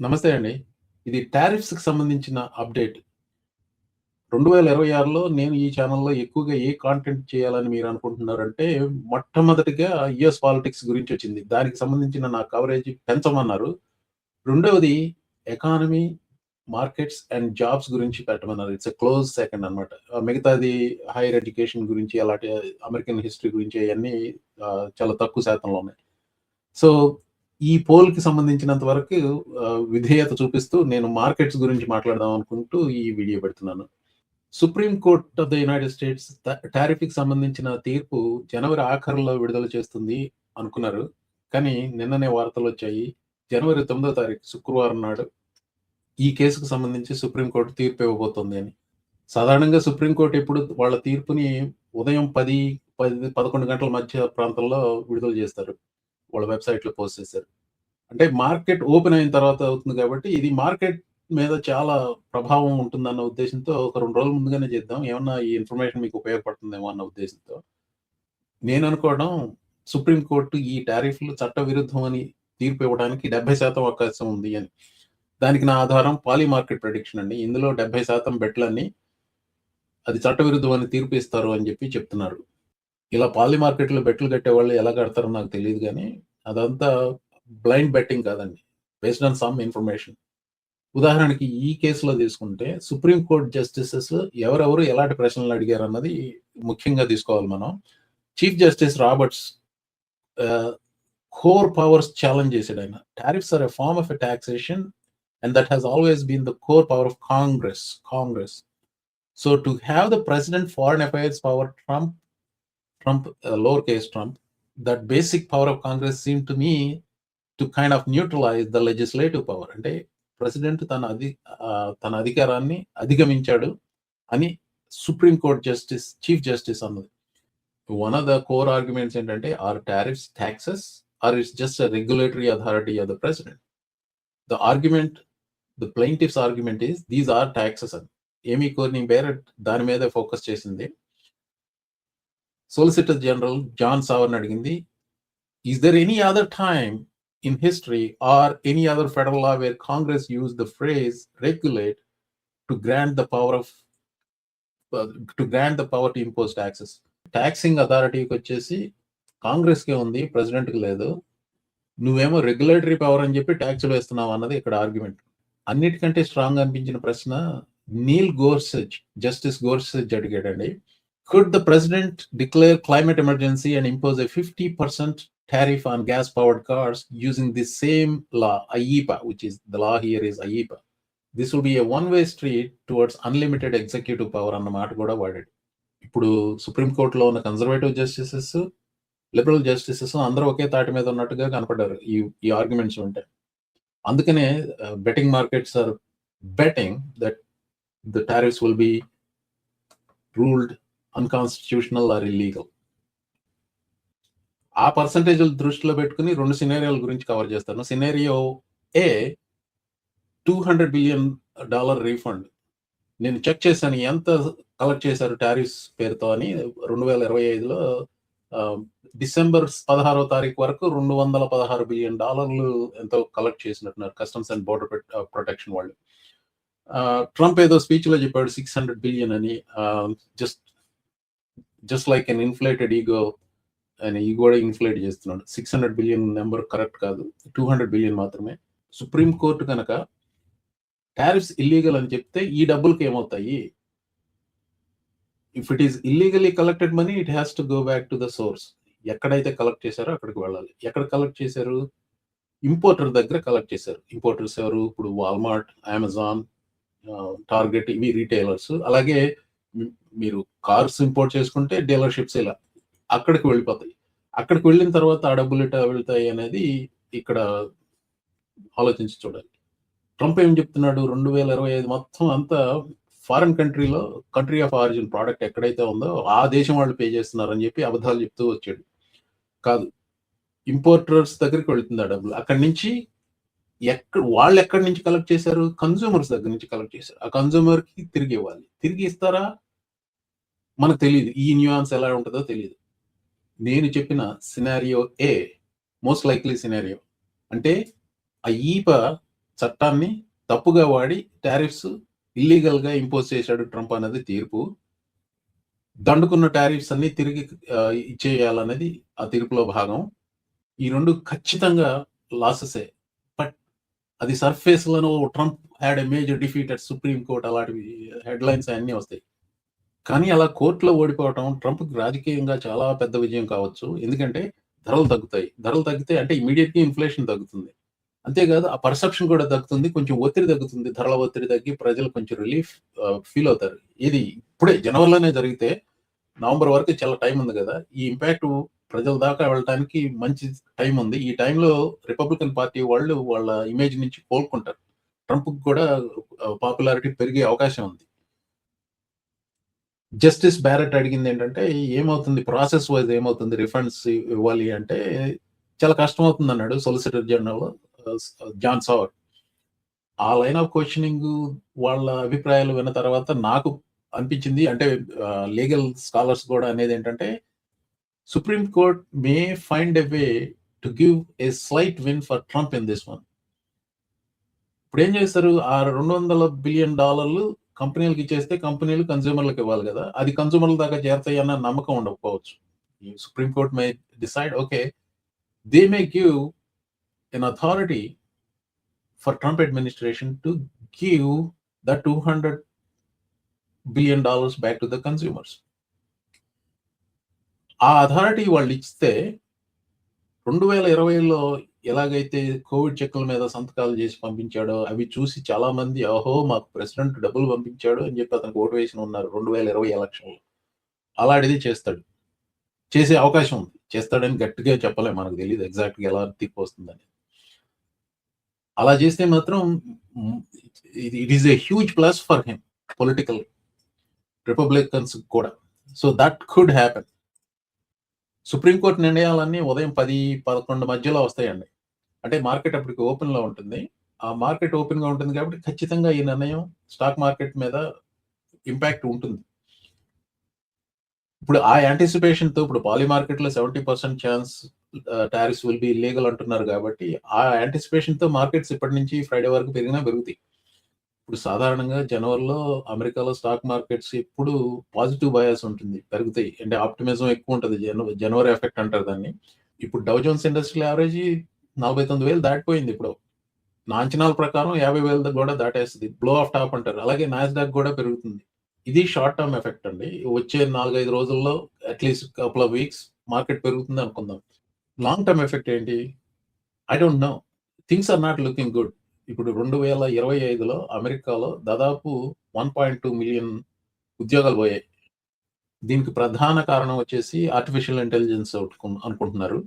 నమస్తే అండి. ఇది టారిఫ్స్‌కి సంబంధించిన అప్డేట్. 2026లో నేను ఈ ఛానల్లో ఎక్కువగా ఏ కాంటెంట్ చేయాలని మీరు అనుకుంటున్నారంటే, మొట్టమొదటిగా యుఎస్ పాలిటిక్స్ గురించి వచ్చింది దానికి సంబంధించిన నా కవరేజ్ పెంచమన్నారు. రెండవది ఎకానమీ, మార్కెట్స్ అండ్ జాబ్స్ గురించి పెట్టమన్నారు. ఇట్స్ ఎ క్లోజ్ సెకండ్ అన్నమాట. మిగతాది హైయర్ ఎడ్యుకేషన్ గురించి అలాంటి అమెరికన్ హిస్టరీ గురించి అవన్నీ చాలా తక్కువ శాతంలో ఉన్నాయి. సో, ఈ పోల్‌కి సంబంధించినంత వరకు విధేయత చూపిస్తూ నేను మార్కెట్స్ గురించి మాట్లాడదాం అనుకుంటూ ఈ వీడియో పెడుతున్నాను. Supreme court of the United States ట టారిఫ్‌కి సంబంధించిన తీర్పు జనవరి ఆఖరులో విడుదల చేస్తుంది అనుకున్నారు. కానీ నిన్ననే వార్తలు వచ్చాయి జనవరి తొమ్మిదో తారీఖు శుక్రవారం నాడు ఈ కేసుకు సంబంధించి సుప్రీంకోర్టు తీర్పు ఇవ్వబోతోంది అని. సాధారణంగా సుప్రీం కోర్ట్ ఎప్పుడు వాళ్ళ తీర్పుని ఉదయం 10, 10, 11 గంటల మధ్య ప్రాంతంలో విడుదల చేస్తారు. వాళ్ళ వెబ్‌సైట్‌లో పోస్ట్ చేశారు. అంటే మార్కెట్ ఓపెన్ అయిన తర్వాత అవుతుంది కాబట్టి, ఇది మార్కెట్ మీద చాలా ప్రభావం ఉంటుందన్న ఉద్దేశంతో ఒక రెండు రోజుల ముందుగానే చేద్దాం. ఏమన్నా ఈ ఇన్ఫర్మేషన్ మీకు ఉపయోగపడుతుందేమో అన్న ఉద్దేశంతో నేను అనుకోవడం సుప్రీంకోర్టు ఈ టారిఫ్‌లు చట్టవిరుద్ధం అని తీర్పు ఇవ్వడానికి 70% అవకాశం ఉంది అని. దానికి నా ఆధారం పాలీ మార్కెట్ ప్రెడిక్షన్ అండి. ఇందులో 70% బెట్‌లన్నీ అది చట్టవిరుద్ధం అని తీర్పు ఇస్తారు అని చెప్పి చెప్తున్నారు. ఇలా పాలీ మార్కెట్‌లో బెట్లు కట్టే వాళ్ళు ఎలా కడతారో నాకు తెలియదు కానీ అదంతా బ్లైండ్ బెట్టింగ్ కాదండి. Based on some information. ఉదాహరణకి ఈ కేసులో తీసుకుంటే సుప్రీం కోర్ట్ జస్టిసెస్ ఎవరెవరు ఎలాంటి ప్రశ్నలు అడిగారు అన్నది ముఖ్యంగా తీసుకోవాలి మనం. Chief justice Roberts core powers challenge చేసాడాయన. Tariffs are a form of a taxation and that has always been the core power of Congress. Congress. So, to have the president foreign affairs power Trump Trump lower case Trump that basic power of Congress seem to me to kind of neutralize the legislative power అంటే president తన అధి తన అధికారాన్ని అధిగమించాడు అని supreme court justice chief justice అన్నది. One of the core arguments ఏంటంటే are tariffs taxes or it's just regulatory authority of the president. The argument the plaintiffs argument is these are taxes అని. ఏమీ కోర్నింగ్ బేరట్ దాని మీదే ఫోకస్ చేసింది. Solicitor general John సావర్‌ని అడిగింది. Is there any other time in history or any other federal law where Congress used the phrase regulate to grant the power of ah, to grant the power to impose taxes. Taxing Congress కాంగ్రెస్‌కే ఉంది. ప్రెసిడెంట్‌కి లేదు. నువ్వేమో regulatory power అని చెప్పి టాక్స్‌లు వేస్తున్నావు అన్నది ఇక్కడ argument. అన్నిటికంటే strong అనిపించిన ప్రశ్న నీల్ గోర్సెజ్ జస్టిస్ గోర్సెజ్ అడిగాడండి. Could the president declare climate emergency and impose a 50% tariff on gas powered cars using the same law, IEPA, which is the law here is IEPA. This will be a one way street towards unlimited executive power అన్న మాట కూడా వాడాడు. ఇప్పుడు supreme కోర్టులో ఉన్న conservative justices, liberal justices అందరూ ఒకే తాటి మీద ఉన్నట్టుగా కనపడ్డారు. ఈ ఈ ఆర్గ్యుమెంట్స్ ఉంటే. అందుకనే betting markets are betting that the tariffs will be ruled unconstitutional or illegal. ఆ పర్సంటేజ్ దృష్టిలో పెట్టుకొని 2 సినారియోల గురించి కవర్ చేస్తాను. Scenario A $200 billion dollar refund. నేను చెక్ చేశాను ఎంత కలెక్ట్ చేశారు టారిఫ్స్ పేరుతో అని రెండు వేల ఇరవై ఐదులో డిసెంబర్ 16వ తారీఖు వరకు $216 బిలియన్ డాలర్లు ఎంతో కలెక్ట్ చేసినట్టున్నారు కస్టమ్స్ అండ్ బోర్డర్ ప్రొటెక్షన్ వాళ్ళు. ట్రంప్ ఏదో స్పీచ్‌లో చెప్పాడు 600 బిలియన్ అని. Just just like an inflated ego ఆయన ఈ కూడా ఇన్‌ఫ్లేట్ చేస్తున్నాడు. 600 బిలియన్ నెంబర్ కరెక్ట్ కాదు. 200 బిలియన్ మాత్రమే. సుప్రీం కనుక గనక టారిఫ్స్ ఇల్లీగల్ అని చెప్తే ఈ డబ్బులకి ఏమవుతాయి? If it is illegally collected money it has to go back to the source. ఎక్కడైతే కలెక్ట్ చేశారో అక్కడికి వెళ్ళాలి. ఎక్కడ కలెక్ట్ చేశారు? ఇంపోర్టర్ దగ్గర కలెక్ట్ చేశారు. ఇంపోర్టర్స్ ఎవరు? ఇప్పుడు వాల్మార్ట్, అమెజాన్, టార్గెట్ ఇవి రిటైలర్స్. అలాగే మీరు కార్స్ ఇంపోర్ట్ చేసుకుంటే డీలర్‌షిప్స్ ఇలా. అక్కడికి వెళ్ళిపోతాయి. అక్కడికి వెళ్ళిన తర్వాత ఆ డబ్బులు ఇట్లా వెళ్తాయి అనేది ఇక్కడ ఆలోచించి చూడాలి. ట్రంప్ ఏం చెప్తున్నాడు 2025 మొత్తం అంతా ఫారిన్ కంట్రీలో కంట్రీ ఆఫ్ ఆరిజిన్ ప్రోడక్ట్ ఎక్కడైతే ఉందో ఆ దేశం వాళ్ళు పే చేస్తున్నారని చెప్పి అబద్ధాలు చెప్తూ వచ్చాడు. కాదు. ఇంపోర్టర్స్ దగ్గరికి వెళ్తుంది ఆ డబ్బులు. అక్కడి నుంచి ఎక్కడ వాళ్ళు ఎక్కడి నుంచి కలెక్ట్ చేశారు? కన్జ్యూమర్స్ దగ్గర నుంచి కలెక్ట్ చేశారు. ఆ కన్స్యూమర్‌కి తిరిగి ఇవ్వాలి. తిరిగి ఇస్తారా? మనకు తెలియదు ఈ న్యూయాన్స్ ఎలా ఉంటుందో తెలియదు నేను చెప్పిన scenario A most likely scenario. అంటే ఆ ఈప చట్టాన్ని తప్పుగా వాడి టారిఫ్స్ ఇల్లీగల్‌గా ఇంపోజ్ చేశాడు ట్రంప్ అనేది తీర్పు. దండుకున్న టారిఫ్స్ అన్ని తిరిగి ఇచ్చేయాలన్నది ఆ తీర్పులో భాగం. ఈ రెండు ఖచ్చితంగా లాసెసే. బట్ అది సర్ఫేస్‌లోనో Trump had a major defeat at supreme court అలాంటివి హెడ్‌లైన్స్ అన్నీ వస్తాయి. కానీ అలా కోర్టులో ఓడిపోవటం ట్రంప్‌కి రాజకీయంగా చాలా పెద్ద విజయం కావచ్చు. ఎందుకంటే ధరలు తగ్గుతాయి. ధరలు తగ్గితే అంటే ఇమీడియట్గా ఇన్‌ఫ్లేషన్ తగ్గుతుంది. అంతేకాదు ఆ పర్సెప్షన్ కూడా తగ్గుతుంది. కొంచెం ఒత్తిడి తగ్గుతుంది. ధరల ఒత్తిడి తగ్గి ప్రజలు కొంచెం రిలీఫ్ ఫీల్ అవుతారు. ఇది ఇప్పుడే జనవరిలోనే జరిగితే నవంబర్ వరకు చాలా టైం ఉంది కదా ఈ ఇంపాక్ట్ ప్రజల దాకా వెళ్ళడానికి మంచి టైం ఉంది. ఈ టైంలో రిపబ్లికన్ పార్టీ వాళ్ళు వాళ్ళ ఇమేజ్ నుంచి కోలుకుంటారు. ట్రంప్ కూడా పాపులారిటీ పెరిగే అవకాశం ఉంది. జస్టిస్ బ్యారెట్ అడిగింది ఏంటంటే ఏమవుతుంది ప్రాసెస్ వైస్ ఏమవుతుంది రిఫండ్స్ ఇవ్వాలి అంటే, చాలా కష్టమవుతుందన్నాడు సొలిసిటర్ జనరల్ జాన్ సవర్. ఆ లైన్ ఆఫ్ క్వశ్చనింగ్ వాళ్ళ అభిప్రాయాలు విన్న తర్వాత నాకు అనిపించింది అంటే uh, లీగల్ స్కాలర్స్ కూడా అనేది ఏంటంటే supreme court may find a way to give a slight win for Trump in this one. ఇప్పుడు ఏం చేస్తారు? ఆ $200 బిలియన్ డాలర్లు కంపెనీలకు ఇచ్చేస్తే కంపెనీలు కన్స్యూమర్లకు ఇవ్వాలి కదా అది కన్స్యూమర్‌ల దాకా చేరతాయన్న నమ్మకం ఉండకపోవచ్చు. ఈ supreme court may decide okay. They may give an authority for Trump administration to give the $200 billion dollars back to the consumers. ఆ అథారిటీ వాళ్ళు ఇచ్చేస్తే రెండు వేల ఇరవైలో ఎలాగైతే కోవిడ్ చెక్కుల మీద సంతకాలు చేసి పంపించాడో అవి చూసి చాలా మంది ఓహో! మాకు ప్రెసిడెంట్ డబ్బులు పంపించాడు అని చెప్పి అతనికి ఓటు వేసిన ఉన్నారు 2020 ఎలక్షన్‌లో. అలాంటిది చేస్తాడు. చేసే అవకాశం ఉంది. చేస్తాడని గట్టిగా చెప్పలేం. మనకు తెలియదు ఎగ్జాక్ట్‌గా ఎలా తీర్పు వస్తుందని. అలా చేస్తే మాత్రం it is a huge plus for him political Republicans కూడా. So that could happen. Supreme court నిర్ణయాలన్నీ ఉదయం 10, 11 మధ్యలో వస్తాయండి. అంటే మార్కెట్ అప్పటికి ఓపెన్‌లో ఉంటుంది. ఆ మార్కెట్ ఓపెన్‌గా ఉంటుంది కాబట్టి ఖచ్చితంగా ఈ నిర్ణయం స్టాక్ మార్కెట్ మీద ఇంపాక్ట్ ఉంటుంది. ఇప్పుడు ఆ యాంటిసిపేషన్‌తో ఇప్పుడు పాలి మార్కెట్‌లో 70% ఛాన్స్ ఆహ్, టారిఫ్స్ విల్ బి ఇల్లీగల్ అంటున్నారు కాబట్టి, ఆ యాంటిసిపేషన్‌తో మార్కెట్స్ ఇప్పటి నుంచి ఫ్రైడే వరకు పెరిగినా పెరుగుతాయి. ఇప్పుడు సాధారణంగా జనవరిలో అమెరికాలో స్టాక్ మార్కెట్స్ ఎప్పుడు పాజిటివ్ బయాస్ ఉంటుంది. పెరుగుతాయి. అంటే ఆప్టిమిజం ఎక్కువ ఉంటుంది జనవరి జనవరి ఎఫెక్ట్ అంటారు దాన్ని. ఇప్పుడు డౌ జోన్స్ ఇండస్ట్రియల్ యావరేజి 49,000 దాటిపోయింది ఇప్పుడు. నా అంచనాల ప్రకారం 50,000 కూడా దాటేస్తుంది బ్లో ఆఫ్ టాప్ అంటారు. అలాగే నాస్డాక్ కూడా పెరుగుతుంది. ఇది షార్ట్ టర్మ్ ఎఫెక్ట్ అండి. వచ్చే 4, 5 రోజుల్లో at least couple of weeks market పెరుగుతుంది అనుకుందాం. లాంగ్ టర్మ్ ఎఫెక్ట్ ఏంటి? I don't know. Things are not looking good. ఇప్పుడు 2025లో అమెరికాలో దాదాపు 1.2 మిలియన్ ఉద్యోగాలు పోయాయి. దీనికి ప్రధాన కారణం వచ్చేసి ఆర్టిఫిషియల్ ఇంటెలిజెన్స్ అనుకుంటున్నారు.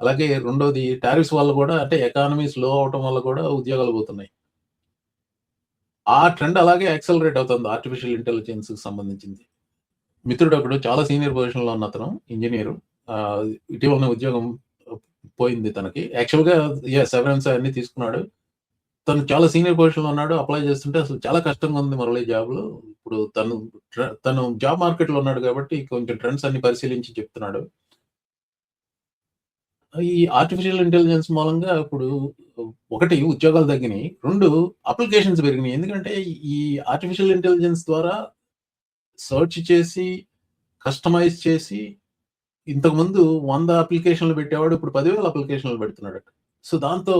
అలాగే రెండోది టారిఫ్స్ వల్ల కూడా అంటే ఎకానమీ స్లో అవటం వల్ల కూడా ఉద్యోగాలు పోతున్నాయి. ఆ ట్రెండ్ అలాగే యాక్సలరేట్ అవుతుంది ఆర్టిఫిషియల్ ఇంటెలిజెన్స్‌కి సంబంధించింది. మిత్రుడు ఒకడు చాలా సీనియర్ పొజిషన్‌లో ఉన్న అతను ఇంజనీరు ఇటీవల ఇటీవలనే ఉద్యోగం పోయింది తనకి. యాక్చువల్‌గా యాహ్! సెవరెన్స్ అయన్నీ తీసుకున్నాడు. తను చాలా సీనియర్ పొజిషన్‌లో ఉన్నాడు. అప్లై చేస్తుంటే అసలు చాలా కష్టంగా ఉంది మురళి జాబ్‌లు. ఇప్పుడు తను తను జాబ్ మార్కెట్‌లో ఉన్నాడు కాబట్టి కొంచెం ట్రెండ్స్ అన్ని పరిశీలించి చెప్తున్నాడు. ఈ ఆర్టిఫిషియల్ ఇంటెలిజెన్స్ మూలంగా ఇప్పుడు ఒకటి ఉద్యోగాలు తగ్గినాయి. రెండు అప్లికేషన్స్ పెరిగినాయి. ఎందుకంటే ఈ ఆర్టిఫిషియల్ ఇంటెలిజెన్స్ ద్వారా సెర్చ్ చేసి, కస్టమైజ్ చేసి ఇంతకుముందు వంద అప్లికేషన్‌లు పెట్టేవాడు ఇప్పుడు పదివేల అప్లికేషన్‌లు పెడుతున్నాడు సో దాంతో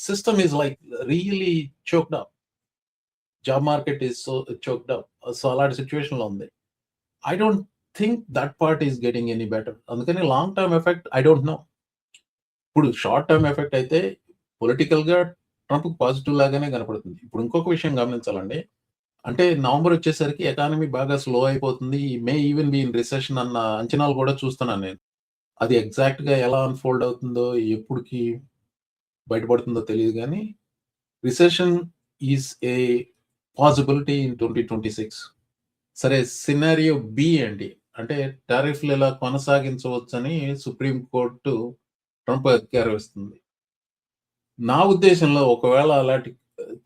system is like really choked up. Job market is so choked up. So అలాంటి సిచ్యువేషన్లో ఉంది. I don't think that part is getting any better. అందుకని long term effect I don't know. ఇప్పుడు షార్ట్ టర్మ్ ఎఫెక్ట్ అయితే పొలిటికల్‌గా Trump positive లాగానే కనపడుతుంది. ఇప్పుడు ఇంకొక విషయం గమనించాలండి. అంటే నవంబర్ వచ్చేసరికి ఎకానమీ బాగా స్లో అయిపోతుంది. May even be in recession అన్న అంచనాలు కూడా చూస్తున్నాను నేను. అది ఎగ్జాక్ట్‌గా ఎలా అన్‌ఫోల్డ్ అవుతుందో, ఎప్పటికి బయటపడుతుందో తెలియదు కానీ recession is a possibility in 2026. సరే సినారియో బి అండి అంటే టారిఫ్‌లు ఇలా కొనసాగించవచ్చని సుప్రీం కోర్టు ట్రంప్ ఎక్కారిస్తుంది. నా ఉద్దేశంలో ఒకవేళ అలాంటి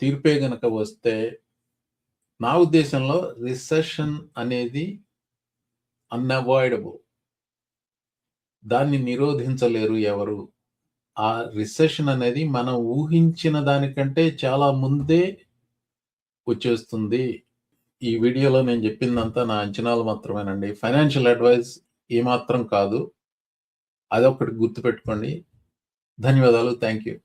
తీర్పే గనక వస్తే, నా ఉద్దేశంలో రిసెషన్ అనేది అన్‌అవాయిడబుల్. దాన్ని నిరోధించలేరు ఎవరు. ఆ రిసెషన్ అనేది మనం ఊహించిన దానికంటే చాలా ముందే వచ్చేస్తుంది. ఈ వీడియోలో నేను చెప్పిందంతా నా అంచనాలు మాత్రమేనండి. ఫైనాన్షియల్ అడ్వైస్ ఏమాత్రం కాదు. అదొకటి గుర్తుపెట్టుకోండి. ధన్యవాదాలు. Thank you.